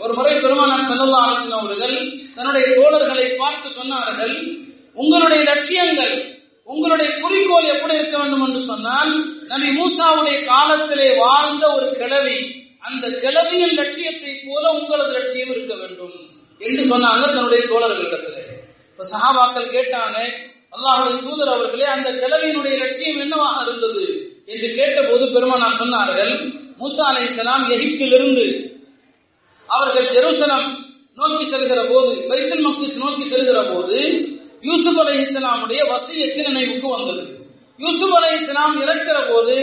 ஒரு முறை பெருமானார் செல்லல்லா அலிஸ்லாம் அவர்கள் தன்னுடைய தோழர்களை பார்த்து சொன்னார்கள் உங்களுடைய லட்சியங்கள் உங்களுடைய குறிக்கோள் எப்படி இருக்க வேண்டும்? என்று சொன்னால் நபி மூசாவுடைய காலத்திலே வாழ்ந்த ஒரு கிழவி அந்த கிழவியின் லட்சியத்தை போல உங்களது லட்சியம் இருக்க வேண்டும் என்று சொன்னாங்க தன்னுடைய தோழர்களிடத்திலே. இப்ப சஹாபாக்கள் கேட்டாங்க அல்லாஹுடைய தூதர் அவர்களே அந்த கிழவியினுடைய லட்சியம் என்னவாக இருந்தது? என்று கேட்டபோது பெருமானார் சொன்னார்கள் மூசா அலை இஸ்லாம் எகிப்திலிருந்து அவர்கள் ஜெருசலம் நோக்கி செல்கிற போது பைத்தல் மக்திஸ் நோக்கி செல்கிற போது யூசுப் அலை இஸ்லாமுடைய வசியத்தின் நினைவுக்கு வந்தது. யூசுப் அலை இஸ்லாம் இறக்கிற போது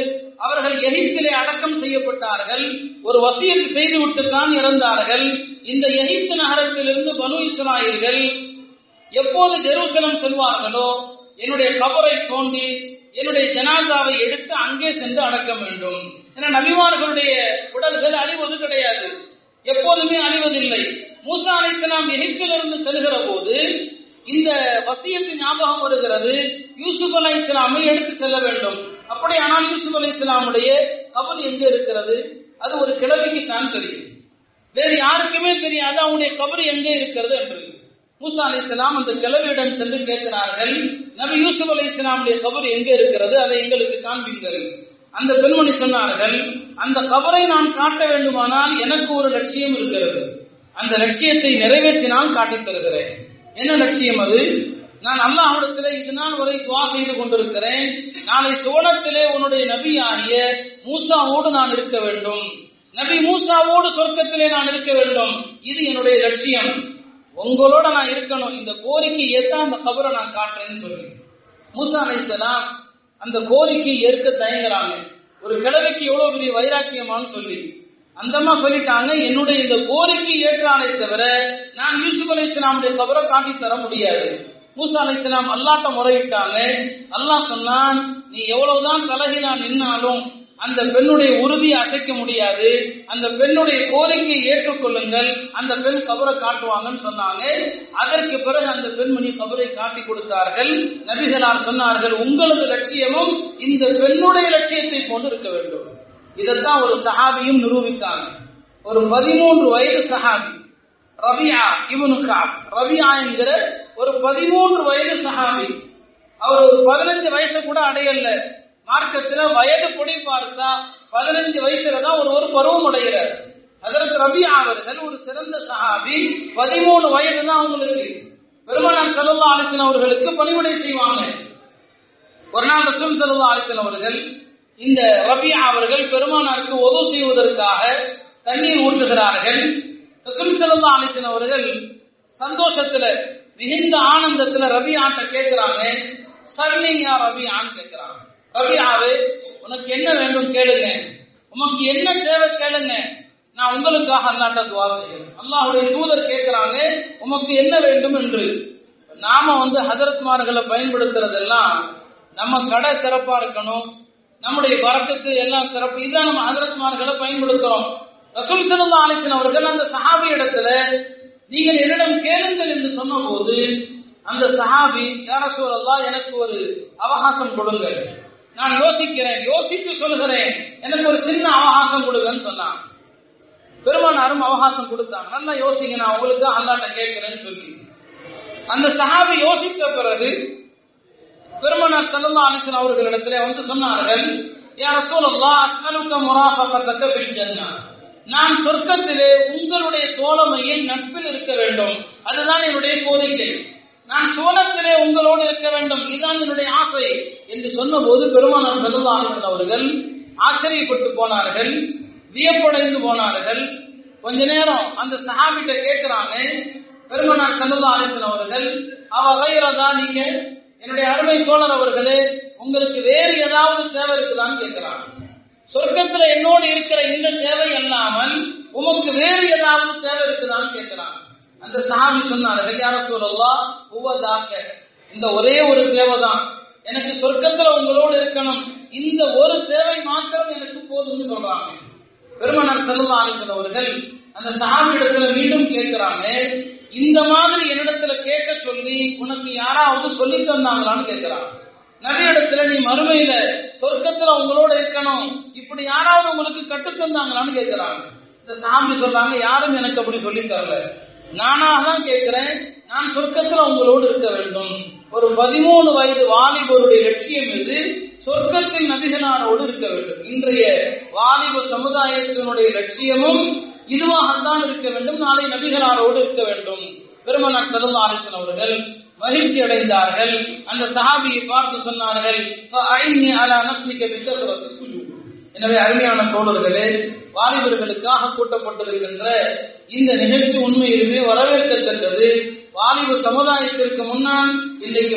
அவர்கள் எகிப்திலே அடக்கம் செய்யப்பட்டார்கள். ஒரு வசியத்தை செய்துவிட்டு தான் இறந்தார்கள். இந்த எகிப்து நகரத்திலிருந்து பனு இஸ்ராயல்கள் எப்போது ஜெருசலம் செல்வார்களோ என்னுடைய கபரை தோண்டி என்னுடைய ஜனாதாவை எடுத்து அங்கே சென்று அடக்க வேண்டும். என நபிமார்களுடைய உடல்கள் அழிவது கிடையாது. எப்போதுமே அழிவதில்லை. மூசா அலைசலாம் எகிப்திலிருந்து செல்கிற போது இந்த வசியத்து ஞாபகம் வருகிறது. யூசுப் அலை இஸ்லாமை எடுத்து செல்ல வேண்டும். அப்படியானால் யூசுப் அலை இஸ்லாமுடைய கபல் எங்க இருக்கிறது? அது ஒரு கிழவிக்கு தான் தெரியும். வேறு யாருக்குமே தெரியாது அவனுடைய கபர் எங்கே இருக்கிறது என்று. மூசா அலி இஸ்லாம் அந்த கிழவியிடம் சென்று கேட்கிறார்கள் நபி யூசுப் அலை இஸ்லாமுடைய கபர் எங்கே இருக்கிறது? அதை எங்களுக்கு காண்பீங்கள் அந்த பெண்மணி சொன்னார்கள் அந்த கபரை நான் காட்ட வேண்டுமானால் எனக்கு ஒரு லட்சியம் இருக்கிறது. அந்த லட்சியத்தை நிறைவேற்றி நான் காட்டித் தருகிறேன். என்ன லட்சியம் அது? நான் அல்லாஹிடத்திலே இது நாள் வரை துவா செய்து கொண்டிருக்கிறேன். நாளை சுவனத்திலே உன்னுடைய நபி ஆகிய மூசாவோடு நான் இருக்க வேண்டும். நபி மூசாவோடு சொர்க்கத்திலே நான் இருக்க வேண்டும். இது என்னுடைய லட்சியம். உங்களோட நான் இருக்கணும். இந்த கோரிக்கை ஏத்தா அந்த கபரை நான் காட்டுறேன்னு சொல்லி மூசா அலை அந்த கோரிக்கை ஏற்க தயங்குறாங்க. ஒரு கிழவிக்கு எவ்வளவு பெரிய வைராக்கியமான்னு சொல்லி. அந்தம்மா சொல்லிட்டாங்க என்னுடைய இந்த கோரிக்கை ஏற்றாலே தவிர நான் யூசுப் அலி இஸ்லாமுடைய கபரை காட்டி தர முடியாது. மூசா அலி இஸ்லாம் அல்லாட்ட முறையிட்டாங்க. அல்லாஹ் சொன்னான் நீ எவ்வளவுதான் தலகிலா நின்னாலும் அந்த பெண்ணுடைய உறுதியை அசைக்க முடியாது. அந்த பெண்ணுடைய கோரிக்கையை ஏற்றுக்கொள்ளுங்கள். அந்த பெண் கபரை காட்டுவாங்கன்னு சொன்னாங்க. அதற்கு பிறகு அந்த பெண்மணி கபரை காட்டி கொடுத்தார்கள். நபிகளார் சொன்னார்கள் உங்களது லட்சியமும் இந்த பெண்ணுடைய லட்சியத்தை போன்று இருக்க வேண்டும். இதைத்தான் ஒரு சஹாபியும் நிரூபித்தாங்க. ஒரு பதிமூன்று வயது சஹாபி ரபியா இவனு காப். ரபியா என்கிற ஒரு பதிமூன்று வயது சஹாபி. அவர் ஒரு பதினஞ்சு வயசு கூட அடையல. மார்க்கத்துல வயது பொடி பார்த்தா பதினஞ்சு வயசுல தான் ஒரு ஒரு பருவம் அடைகிறார் அதற்கு ரபி அவர்கள் ஒரு சிறந்த சஹாபி பதிமூணு வயது தான் அவங்களுக்கு. பெருமானார் சல்லா அலிசன் அவர்களுக்கு பணிவுடை செய்வாங்க. ஒரு நாள் ரசூல் சல்லா அலிசன் அவர்கள் இந்த ரபியா அவர்கள் பெருமானாருக்கு உதவு செய்வதற்காக தண்ணீர் ஊற்றுகிறார்கள். ரசூல் சல்லா அலிசன் அவர்கள் சந்தோஷத்துல மிகுந்த ஆனந்தத்துல ரபியாட்ட கேட்கிறாங்க. சர்லிங்கா ரபியான்னு கேட்கிறாங்க. ரபியாவே உனக்கு என்ன வேண்டும் கேளுங்க. உனக்கு என்ன தேவை கேளுங்க. நான் உங்களுக்காக அல்லாட்ட துவா செய்கிறேன். அல்லாஹுடைய தூதர் கேட்கிறாங்க உமக்கு என்ன வேண்டும் என்று. நாம வந்து ஹதரத்மார்களை பயன்படுத்துறதெல்லாம் நம்ம கடை சிறப்பா இருக்கணும். நம்முடைய வரத்துக்கு எல்லாம் சிறப்பு. இதுதான் நம்ம ஹதரத்மார்களை பயன்படுத்துறோம். ரசூல் சிறந்த அலிசன் அவர்கள் அந்த சஹாபி இடத்துல நீங்கள் என்னிடம் கேளுங்கள் என்று சொன்னபோது அந்த சஹாபி யார சூழல்லா எனக்கு ஒரு அவகாசம் கொடுங்கள். நான் யோசிக்கிறேன் யோசித்து சொல்கிறேன் எனக்கு ஒரு சின்ன அவகாசம் கொடுங்கன்னு சொன்னான். பெருமானாரும் அவகாசம் கொடுத்தாங்க. நல்லா யோசிங்க நான் உங்களுக்கு அல்லாட்ட கேட்கிறேன்னு சொல்லி. அந்த சஹாபி யோசித்த பிறகு பெருமனார் சல்லா அலிசன் அவர்களிடத்துல வந்து சொன்னார்கள் யார சூழல்லா அஸ்மலுக்க முராஃபகத்தக்க பிரிஜன்னா நான் சொர்க்கத்திலே உங்களுடைய தோழமையின் நட்பில் இருக்க வேண்டும். அதுதான் என்னுடைய கோரிக்கை. நான் சோனத்திலே உங்களோடு இருக்க வேண்டும். இதுதான் என்னுடைய ஆசை என்று சொன்னபோது பெருமானார் சதுவாசன் அவர்கள் ஆச்சரியப்பட்டு போனார்கள் வியப்படைந்து போனார்கள். கொஞ்ச நேரம் அந்த சஹாபிட்ட கேட்கிறாங்க பெருமனார் சல்லா அலிசன் அவர்கள் அவ நீங்க? என்னுடைய அருமை தோழர் அவர்களே உங்களுக்கு வேறு ஏதாவது தேவை இருக்குதான்னு கேட்கிறாங்க. சொர்க்கத்துல என்னோடு இருக்கிற இந்த தேவை அல்லாமல் உமக்கு வேறு ஏதாவது தேவை இருக்குதான்னு கேட்கிறாங்க. அந்த சாமி சொன்னார்கள் யார சொல்லலாம் உவதாக்க இந்த ஒரே ஒரு தேவைதான். எனக்கு சொர்க்கத்துல உங்களோடு இருக்கணும். இந்த ஒரு தேவை மாத்திரம் எனக்கு போதும்னு சொல்றாங்க. பெருமனார் செல்வா அவர்கள் அந்த சாமி இடத்துல மீண்டும் கேட்கிறாங்க இந்த மாதிரி என்னிடத்துல கேட்க சொல்லி உனக்கு யாராவது சொல்லி தந்தாங்களான்னு கேட்கிறாங்க. நிறைய இடத்துல நீ மறுமையில சொர்க்கத்துல உங்களோட இருக்கணும். இப்படி யாராவது உங்களுக்கு கட்டு தந்தாங்களான்னு கேட்கிறாங்க. இந்த சாமி சொல்றாங்க யாரும் எனக்கு அப்படி சொல்லி தரல. நானாக தான் கேட்கிறேன். நான் சொர்க்கத்துல உங்களோடு இருக்க வேண்டும். ஒரு பதிமூணு வயது வாலிபருடைய லட்சியம் இது சொர்க்கத்தின் நபிகளானோடு இருக்க வேண்டும். இன்றைய வாலிப சமுதாயத்தினுடைய லட்சியமும் இதுவாகத்தான் இருக்க வேண்டும். நாளை நபிகளாரோடு இருக்க வேண்டும். பெருமனார் செல்லும் அவர்கள் மகிழ்ச்சி அடைந்தார்கள். அந்த சஹாபியை பார்த்து சொன்னார்கள் எனவே அருமையான தோழர்களே வாலிபர்களுக்காக கூட்டப்பட்டிருக்கின்ற இந்த நிகழ்ச்சி உண்மையிலுமே வரவேற்கத்தக்கது. வாலிப சமுதாயத்திற்கு முன்னால் இன்றைக்கு